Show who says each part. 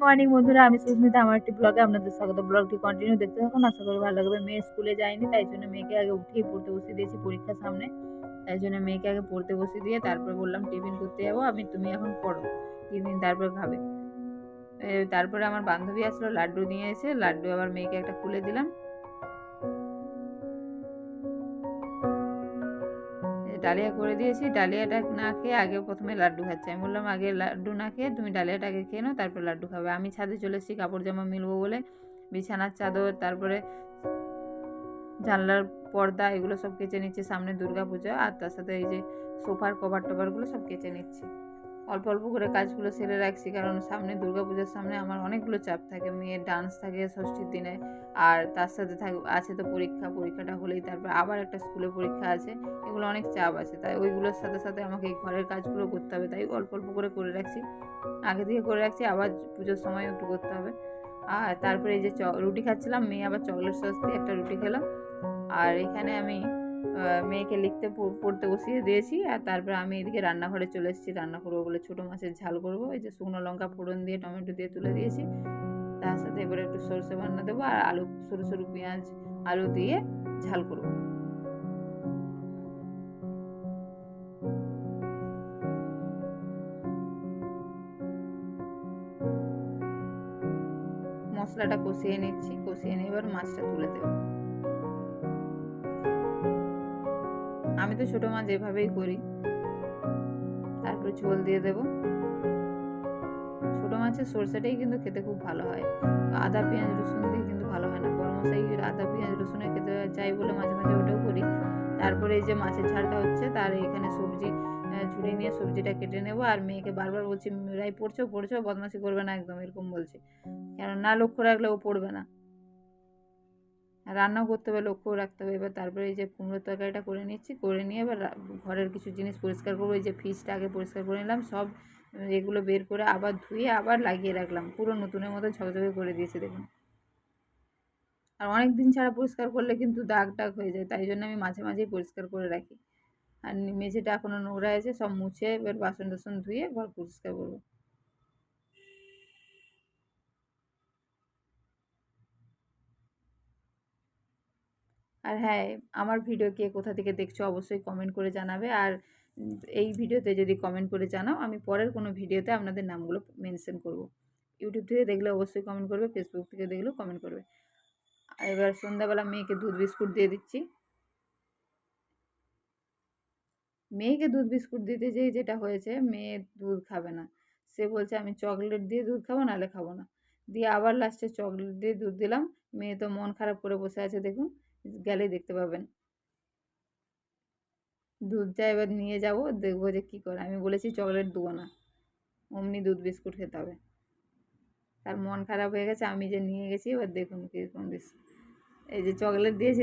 Speaker 1: Morning বন্ধুরা। আমি সুস্মিতা। আমার একটি ব্লগে আপনাদের স্বাগত। ব্লগটি কন্টিনিউ দেখতে থাকুন। আশা করি ভালো লাগবে। মেয়ে স্কুলে যায়নি, তাই জন্য মেয়েকে আগে উঠিয়ে পড়তে বসিয়ে দিয়েছি পরীক্ষার সামনে। তাই জন্য মেয়েকে আগে পড়তে বসিয়ে দিয়ে তারপর বললাম, টিফিন করতে যাব। আমি, তুমি এখন পড়ো। টিফিন তারপর খাবে। তারপরে আমার বান্ধবী আসলো, লাড্ডু নিয়ে এসে, লাড্ডু আবার মেয়েকে একটা খুলে দিলাম। ডালিয়া করে দিয়েছি। ডালিয়াটা না খেয়ে আগে প্রথমে লাড্ডু খাচ্ছে। আমি বললাম, আগে লাড্ডু না খেয়ে তুমি ডালিয়াটা আগে খেয়ে নাও, তারপর লাড্ডু খাবে। আমি ছাদে চলে এসেছি, কাপড় জামা মিলবো বলে। বিছানার চাদর, তারপরে জানলার পর্দা, এগুলো সব কেচে নিচ্ছে, সামনে দুর্গা পুজো আর তার সাথে এই যে সোফার কভার টোভারগুলো সব কেচে নিচ্ছি। অল্প অল্প করে কাজগুলো সেরে রাখছি। কারণ সামনে দুর্গা পুজোর সামনে আমার অনেকগুলো চাপ থাকে, মেয়ের ডান্স থাকে ষষ্ঠীর দিনে, আর তার সাথে থাক, আছে তো পরীক্ষা, পরীক্ষাটা হলেই তারপর আবার একটা স্কুলে পরীক্ষা আছে, এগুলো অনেক চাপ আছে। তাই ওইগুলোর সাথে সাথে আমাকে এই ঘরের কাজগুলো করতে হবে। তাই অল্প অল্প করে করে রাখছি। আগে থেকে করে রাখছি, আবার পুজোর সময় একটু করতে হবে। আর তারপরে এই যে রুটি খাচ্ছিলাম, মেয়ে আবার চকলেট সস দিয়ে একটা রুটি খেলাম আর এখানে আমি মেয়েকে লিখতে পড়তে বসিয়ে দিয়েছি আর তারপরে আমি এদিকে রান্নাঘরে চলে এসেছি। রান্না করব বলে ছোটো মাছের ঝাল করব। এই যে শুকনো লঙ্কা ফোড়ন দিয়ে, টমেটো দিয়ে তুলে দিয়েছি। তার সাথে এবারে একটু সরষে বান্না দেবো আর আলু, সরু সরু পেঁয়াজ, আলু দিয়ে ঝাল করব। মশলাটা কষিয়ে নিচ্ছি, কষিয়ে নিয়ে এবার মাছটা তুলে দেবো। তো ছোটো মাছ এভাবেই করি, তারপরে ঝোল দিয়ে দেবো। ছোটো মাছের সরষেটাই কিন্তু খেতে খুব ভালো হয়। আদা, পেঁয়াজ, রসুন দিয়ে কিন্তু ভালো হয় না। বড় মশাই আদা, পেঁয়াজ রসুনে খেতে চাই বলে মাঝে মাঝে ওটাও করি। তারপরে এই যে মাছের ঝালটা হচ্ছে, তার এখানে সবজি ঝুড়ি নিয়ে সবজিটা কেটে নেব। আর মেয়েকে বারবার বলছি, রাই, পড়ছো পড়ছো, বদমাশি করবে না একদম, এরকম বলছে। কেন না লক্ষ্য রাখলে ও পড়বে না। রান্নাও করতে হবে, লক্ষ্য রাখতে হবে। এবার তারপরে এই যে কুমড়োর তরকারিটা করে নিচ্ছি, করে নিয়ে এবার ঘরের কিছু জিনিস পরিষ্কার করব। এই যে ফ্রিজটা আগে পরিষ্কার করে নিলাম, সব এগুলো বের করে আবার ধুয়ে আবার লাগিয়ে রাখলাম। পুরো নতুনের মতো ঝকঝকে করে দিয়েছি, দেখুন। আর অনেক দিন ছাড়া পরিষ্কার করলে কিন্তু দাগ টাগ হয়ে যায়, তাই জন্য আমি মাঝে মাঝেই পরিষ্কার করে রাখি। আর মেঝেটা এখনও নোংরা আছে সব মুছে এবার বাসন টাসন ধুয়ে ঘর পরিষ্কার করব। আর হ্যাঁ আমার ভিডিও কে কোথা থেকে দেখছ অবশ্যই কমেন্ট করে জানাবে। আর এই ভিডিওতে যদি কমেন্ট করে জানাও, আমি পরের কোনো ভিডিওতে আপনাদের নামগুলো মেনশন করব। ইউটিউব থেকে দেখলে অবশ্যই কমেন্ট করবে ফেসবুক থেকে দেখলেও কমেন্ট করবে। এবার সন্ধ্যাবেলা মেয়েকে দুধ বিস্কুট দিয়ে দিচ্ছি। মেয়েকে দুধ বিস্কুট দিতে যেয়ে যেটা হয়েছে, মেয়ে দুধ খাবে না। সে বলছে, আমি চকলেট দিয়ে দুধ খাব, নাহলে খাব না। দিয়ে আবার লাস্টে চকলেট দিয়ে দুধ দিলাম। মেয়ে তো মন খারাপ করে বসে আছে, দেখুন। গেলেই দেখতে পাবেন। দুধটা এবার নিয়ে যাব, দেখব যে কী করে। আমি বলেছি, চকলেট দেবো না। অমনি দুধ বিস্কুট খেতে হবে। তার মন খারাপ হয়ে গেছে, আমি যে নিয়ে গেছি, এবার দেখুন কীরকম বিস্কুট এই যে চকলেট দিয়েছি